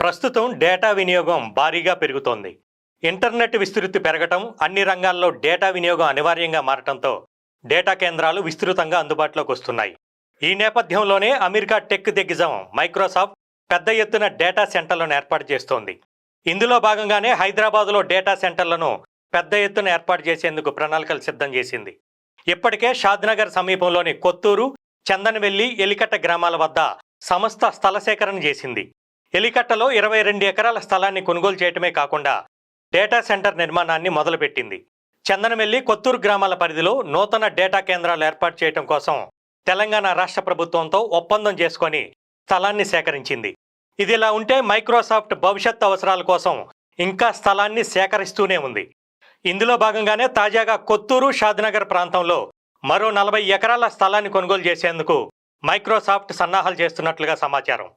ప్రస్తుతం డేటా వినియోగం భారీగా పెరుగుతోంది. ఇంటర్నెట్ విస్తృతి పెరగటం అన్ని రంగాల్లో డేటా వినియోగం అనివార్యంగా మారటంతో డేటా కేంద్రాలు విస్తృతంగా అందుబాటులోకి వస్తున్నాయి. ఈ నేపథ్యంలోనే అమెరికా టెక్ దిగ్గజం మైక్రోసాఫ్ట్ పెద్ద ఎత్తున డేటా సెంటర్లను ఏర్పాటు చేస్తోంది. ఇందులో భాగంగానే హైదరాబాదులో డేటా సెంటర్లను పెద్ద ఎత్తున ఏర్పాటు చేసేందుకు ప్రణాళికలు సిద్ధం చేసింది. ఇప్పటికే షాద్నగర్ సమీపంలోని కొత్తూరు చందనవెల్లి ఎలికట్ట గ్రామాల వద్ద సంస్థ స్థల సేకరణ చేసింది. ఎలికట్టలో ఇరవై రెండు ఎకరాల స్థలాన్ని కొనుగోలు చేయటమే కాకుండా డేటా సెంటర్ నిర్మాణాన్ని మొదలుపెట్టింది. చందనమెల్లి కొత్తూరు గ్రామాల పరిధిలో నూతన డేటా కేంద్రాలు ఏర్పాటు చేయడం కోసం తెలంగాణ రాష్ట్ర ప్రభుత్వంతో ఒప్పందం చేసుకొని స్థలాన్ని సేకరించింది. ఇదిలా ఉంటే మైక్రోసాఫ్ట్ భవిష్యత్ అవసరాల కోసం ఇంకా స్థలాన్ని సేకరిస్తూనే ఉంది. ఇందులో భాగంగానే తాజాగా కొత్తూరు షాద్నగర్ ప్రాంతంలో మరో నలభై ఎకరాల స్థలాన్ని కొనుగోలు చేసేందుకు మైక్రోసాఫ్ట్ సన్నాహాలు చేస్తున్నట్లుగా సమాచారం.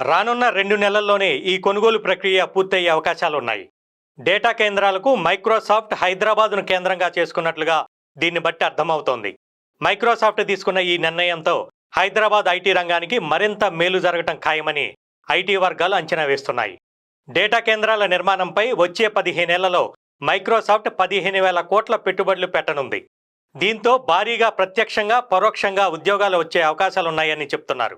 రానున్న రెండు నెలల్లోనే ఈ కొనుగోలు ప్రక్రియ పూర్తయ్యే అవకాశాలున్నాయి. డేటా కేంద్రాలకు మైక్రోసాఫ్ట్ హైదరాబాద్ను కేంద్రంగా చేసుకున్నట్లుగా దీన్ని బట్టి అర్థమవుతోంది. మైక్రోసాఫ్ట్ తీసుకున్న ఈ నిర్ణయంతో హైదరాబాద్ ఐటీ రంగానికి మరింత మేలు జరగటం ఖాయమని ఐటీ వర్గాలు అంచనా వేస్తున్నాయి. డేటా కేంద్రాల నిర్మాణంపై వచ్చే పదిహేనేళ్ళలో మైక్రోసాఫ్ట్ పదిహేను వేల కోట్ల పెట్టుబడులు పెట్టనుంది. దీంతో భారీగా ప్రత్యక్షంగా పరోక్షంగా ఉద్యోగాలు వచ్చే అవకాశాలున్నాయని చెప్తున్నారు.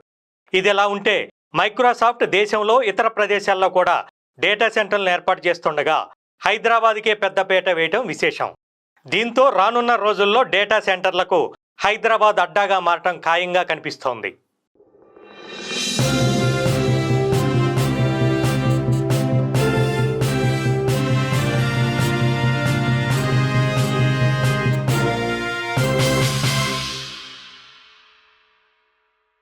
ఇదిలా ఉంటే మైక్రోసాఫ్ట్ దేశంలో ఇతర ప్రదేశాల్లో కూడా డేటా సెంటర్లను ఏర్పాటు చేస్తుండగా హైదరాబాద్కే పెద్దపేట వేయటం విశేషం. దీంతో రానున్న రోజుల్లో డేటా సెంటర్లకు హైదరాబాద్ అడ్డాగా మారటం ఖాయంగా కనిపిస్తోంది.